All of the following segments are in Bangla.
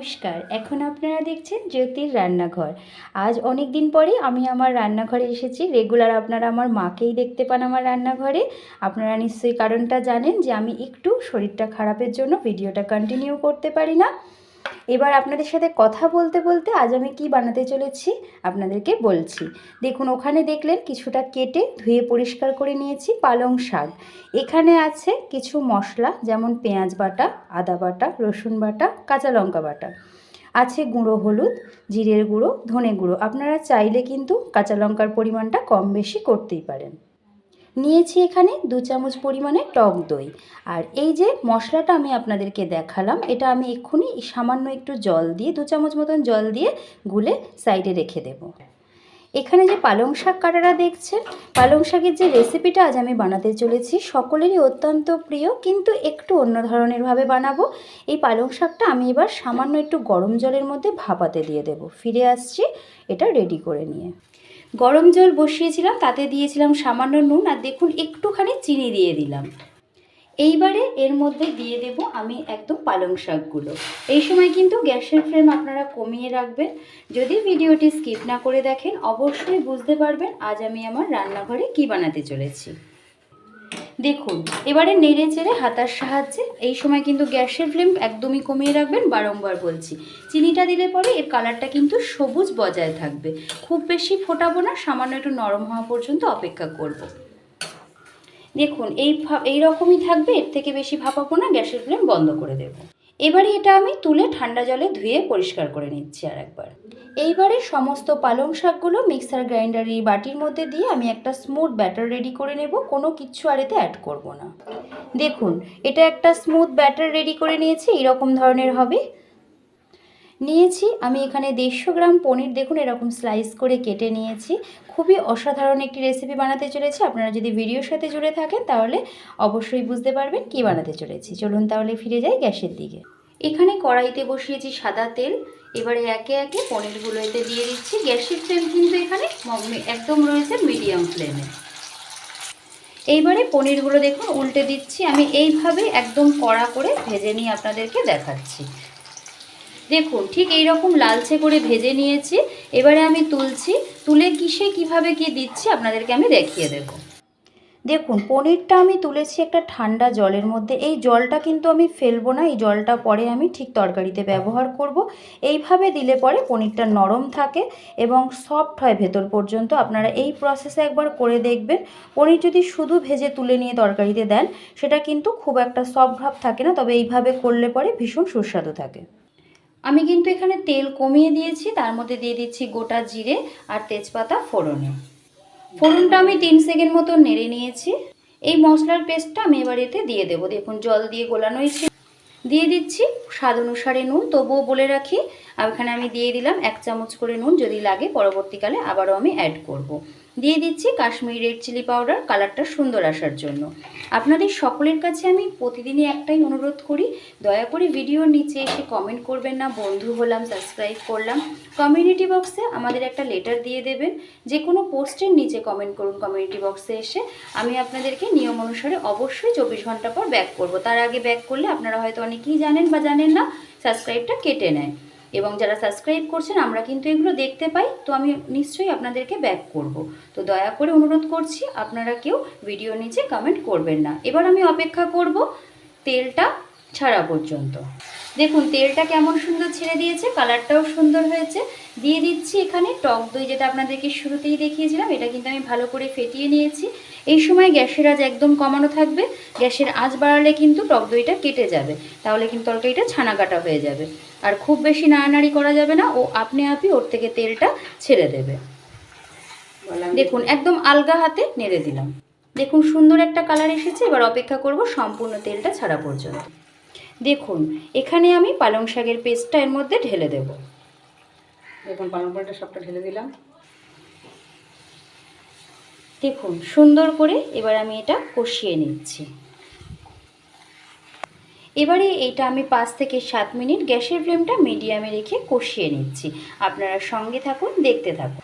নমস্কার। এখন আপনারা দেখছেন জ্যোতির রান্নাঘর। আজ অনেক দিন পরে আমি আমার রান্নাঘরে এসেছি। রেগুলার আপনারা আমার মাকেই দেখতে পান আমার রান্নাঘরে। আপনারা নিশ্চয়ই কারণটা জানেন যে আমি একটু শরীরটা খারাপের জন্য ভিডিওটা কন্টিনিউ করতে পারি না। এবার আপনাদের সাথে কথা বলতে বলতে আজ আমি কি বানাতে চলেছি আপনাদেরকে বলছি। দেখুন, ওখানে দেখলেন কিছুটা কেটে ধুয়ে পরিষ্কার করে নিয়েছি পালং শাক। এখানে আছে কিছু মশলা, যেমন পেঁয়াজ বাটা, আদা বাটা, রসুন বাটা, কাঁচা লঙ্কা বাটা। আছে গুঁড়ো হলুদ, জিরের গুঁড়ো, ধনে গুঁড়ো। আপনারা চাইলে কিন্তু কাঁচা লঙ্কার পরিমাণটা কম বেশি করতেই পারেন। নিয়েছি এখানে দু চামচ পরিমাণে টক দই। আর এই যে মশলাটা আমি আপনাদেরকে দেখালাম, এটা আমি এক্ষুনি সামান্য একটু জল দিয়ে, দু চামচ মতন জল দিয়ে গুলে সাইডে রেখে দেব। এখানে যে পালং শাক কাটারা দেখছেন, পালং শাকের যে রেসিপিটা আজ আমি বানাতে চলেছি, সকলেরই অত্যন্ত প্রিয়, কিন্তু একটু অন্য ধরনেরভাবে বানাবো। এই পালং শাকটা আমি এবার সামান্য একটু গরম জলের মধ্যে ভাপাতে দিয়ে দেব। ফিরে আসছি, এটা রেডি করে নিয়ে। গরম জল বসিয়েছিলাম, তাতে দিয়েছিলাম সামান্য নুন আর দেখুন একটুখানি চিনি দিয়ে দিলাম। এইবারে এর মধ্যে দিয়ে দেব আমি একদম পালং শাকগুলো। এই সময় কিন্তু গ্যাসের ফ্লেম আপনারা কমিয়ে রাখবেন। যদি ভিডিওটি স্কিপ না করে দেখেন, অবশ্যই বুঝতে পারবেন আজ আমি আমার রান্নাঘরে কি বানাতে চলেছি। দেখুন, এবারে নেড়ে চেড়ে হাতার সাহায্যে, এই সময় কিন্তু গ্যাসের ফ্লেম একদমই কমিয়ে রাখবেন, বারংবার বলছি। চিনিটা দিলে পরে এর কালারটা কিন্তু সবুজ বজায় থাকবে। খুব বেশি ফোটাবো না, সামান্য একটু নরম হওয়া পর্যন্ত অপেক্ষা করব। দেখুন, এই এই রকমই থাকবে, এর থেকে বেশি ভাপাবো না, গ্যাসের ফ্লেম বন্ধ করে দেব। এবারে এটা আমি তুলে ঠান্ডা জলে ধুয়ে পরিষ্কার করে নিচ্ছি আর একবার এইবারে সমস্ত পালং শাকগুলো মিক্সার গ্রাইন্ডারি বাটির মধ্যে দিয়ে আমি একটা স্মুথ ব্যাটার রেডি করে নেব, কোনো কিচ্ছু আর এতে অ্যাড করব না। দেখুন, এটা একটা স্মুথ ব্যাটার রেডি করে নিয়েছি এইরকম ধরনের হবে। নিয়েছি। আমি এখানে দেড়শো গ্রাম পনির দেখুন এরকম স্লাইস করে কেটে নিয়েছি। খুবই অসাধারণ একটি রেসিপি বানাতে চলেছি। আপনারা যদি ভিডিওর সাথে জুড়ে থাকেন তাহলে অবশ্যই বুঝতে পারবেন কি বানাতে চলেছি। চলুন তাহলে ফিরে যাই গ্যাসের দিকে। এখানে কড়াইতে বসিয়েছি সাদা তেল। এবারে একে একে পনিরগুলো এতে দিয়ে দিচ্ছি। গ্যাসের ফ্লেম কিন্তু এখানে একদম রয়েছে মিডিয়াম ফ্লেমে এইবারে পনিরগুলো দেখুন উল্টে দিচ্ছি। আমি এইভাবে একদম কড়া করে ভেজে নিয়ে আপনাদেরকে দেখাচ্ছি। দেখুন, ঠিক এই রকম লালচে করে ভেজে নিয়েছি। এবারে আমি তুলছি, তুলে কিসে, কীভাবে কি দিচ্ছি আপনাদেরকে আমি দেখিয়ে দেব। দেখুন, পনিরটা আমি তুলেছি একটা ঠান্ডা জলের মধ্যে। এই জলটা কিন্তু আমি ফেলব না, এই জলটা পরে আমি ঠিক তরকারিতে ব্যবহার করব। এইভাবে দিলে পরে পনিরটা নরম থাকে এবং সফট হয় ভেতর পর্যন্ত। আপনারা এই প্রসেসে একবার করে দেখবেন। পনির যদি শুধু ভেজে তুলে নিয়ে তরকারিতে দেন, সেটা কিন্তু খুব একটা সফট ভাব থাকে না, তবে এইভাবে করলে পরে ভীষণ সুস্বাদু থাকে। আমি কিন্তু এখানে তেল কমিয়ে দিয়েছি, তার মধ্যে দিয়ে দিচ্ছি গোটা জিরে আর তেজপাতা ফোড়নে। ফোড়নটা আমি তিন সেকেন্ড মতো নেড়ে নিয়েছি। এই মশলার পেস্টটা আমি এবার এতে দিয়ে দেবো। দেখুন, জল দিয়ে গোলানো হয়েছে দিয়ে দিচ্ছি স্বাদ অনুসারে নুন, তবুও বলে রাখি আর এখানে আমি দিয়ে দিলাম এক চামচ করে নুন যদি লাগে, পরবর্তীকালে আবারও আমি অ্যাড করব। দিয়ে দিচ্ছি কাশ্মীরি রেড চিলি পাউডার কালারটা সুন্দর আসার জন্য। আপনাদের সকলের কাছে আমি প্রতিদিনই একটাই অনুরোধ করি, দয়া করে ভিডিওর নিচে এসে কমেন্ট করবেন না, বন্ধু হলাম সাবস্ক্রাইব করলাম। কমিউনিটি বক্সে আমাদের একটা লেটার দিয়ে দেবেন, যে কোনো পোস্টের নিচে কমেন্ট করুন কমিউনিটি বক্সে এসে। আমি আপনাদেরকে নিয়ম অনুসারে অবশ্যই চব্বিশ ঘণ্টা পর ব্যাক করব। তার আগে ব্যাক করলে আপনারা হয়তো অনেকেই জানেন বা জানেন না সাবস্ক্রাইবটা কেটে নেয়। এবং যারা সাবস্ক্রাইব করছেন, আমরা কিন্তু এগুলো দেখতে পাই। তো আমি নিশ্চয়ই আপনাদেরকে ব্যাক করব। তো দয়া করে অনুরোধ করছি, আপনারা কেউ ভিডিও নিচে কমেন্ট করবেন না। এবার আমি অপেক্ষা করব তেলটা ছাড়া পর্যন্ত। দেখুন, তেলটা কেমন সুন্দর ছেড়ে দিয়েছে, কালারটাও সুন্দর হয়েছে। দিয়ে দিচ্ছি এখানে টক দই, যেটা আপনাদেরকে শুরুতেই দেখিয়েছিলাম, এটা কিন্তু আমি ভালো করে ফেটিয়ে নিয়েছি। এই সময় গ্যাসের আজ একদম কমানো থাকবে, গ্যাসের আঁচ বাড়ালে কিন্তু টক দইটা কেটে যাবে, তাহলে কিন্তু তরকারিটা ছানা কাটা হয়ে যাবে। আর খুব বেশি নাড়ানাড়ি করা যাবে না, ও আপনি আপনি ওর থেকে তেলটা ছেড়ে দেবে। দেখুন, একদম আলগা হাতে নেড়ে দিলাম। দেখুন, সুন্দর একটা কালার এসেছে, এবার অপেক্ষা করব সম্পূর্ণ তেলটা ছাড়া পর্যন্ত। দেখুন এখানে আমি পালং শাকের পেস্টটা এর মধ্যে ঢেলে দেব। দেখুন পালং পালটা সবটা ঢেলে দিলাম। দেখুন সুন্দর করে এবার আমি এটা কষিয়ে নিচ্ছি। এবারে এটা আমি পাঁচ থেকে সাত মিনিট গ্যাসের ফ্লেমটা মিডিয়ামে রেখে কষিয়ে নিচ্ছি। আপনারা সঙ্গে থাকুন দেখতে থাকুন।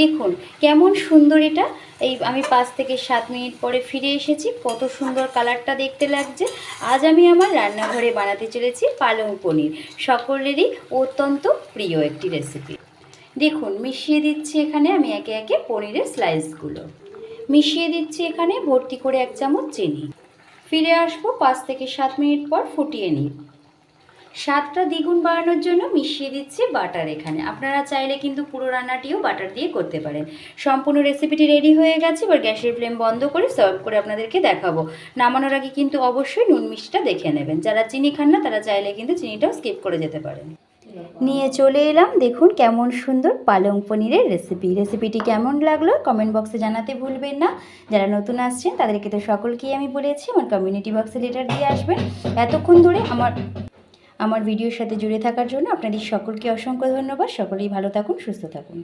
দেখুন, কেমন সুন্দর এটা। এই আমি পাঁচ থেকে সাত মিনিট পরে ফিরে এসেছি। কত সুন্দর কালারটা দেখতে লাগছে। আজ আমি আমার রান্নাঘরে বানাতে চলেছি পালং পনির, সকলেরই অত্যন্ত প্রিয় একটি রেসিপি দেখুন, মিশিয়ে দিচ্ছি এখানে আমি একে একে পনিরের স্লাইসগুলো মিশিয়ে দিচ্ছি এখানে ভর্তি করে এক চামচ চিনি। ফিরে আসব পাঁচ থেকে সাত মিনিট পর ফুটিয়ে নিই। স্বাদটা দ্বিগুণ বাড়ানোর জন্য মিশিয়ে দিচ্ছি বাটার এখানে। আপনারা চাইলে কিন্তু পুরো রান্নাটিও বাটার দিয়ে করতে পারেন। সম্পূর্ণ রেসিপিটি রেডি হয়ে গেছে, এবার গ্যাসের ফ্লেম বন্ধ করে সার্ভ করে আপনাদেরকে দেখাবো। নামানোর আগে কিন্তু অবশ্যই নুন মিষ্টিটা দেখে নেবেন। যারা চিনি খান না, তারা চাইলে কিন্তু চিনিটাও স্কিপ করে যেতে পারেন। নিয়ে চলে এলাম, দেখুন কেমন সুন্দর পালং পনিরের রেসিপি। রেসিপিটি কেমন লাগল কমেন্ট বক্সে জানাতে ভুলবেন না। যারা নতুন আসছেন, তাদেরকে তো সকলকেই আমি বলেছি, আমার কমিউনিটি বক্সে লেটার দিয়ে আসবেন। এতক্ষণ ধরে আমার আমার ভিডিওর সাথে জুড়ে থাকার জন্য আপনাদের সকলকে অসংখ্য ধন্যবাদ। সকলেই ভালো থাকুন, সুস্থ থাকুন।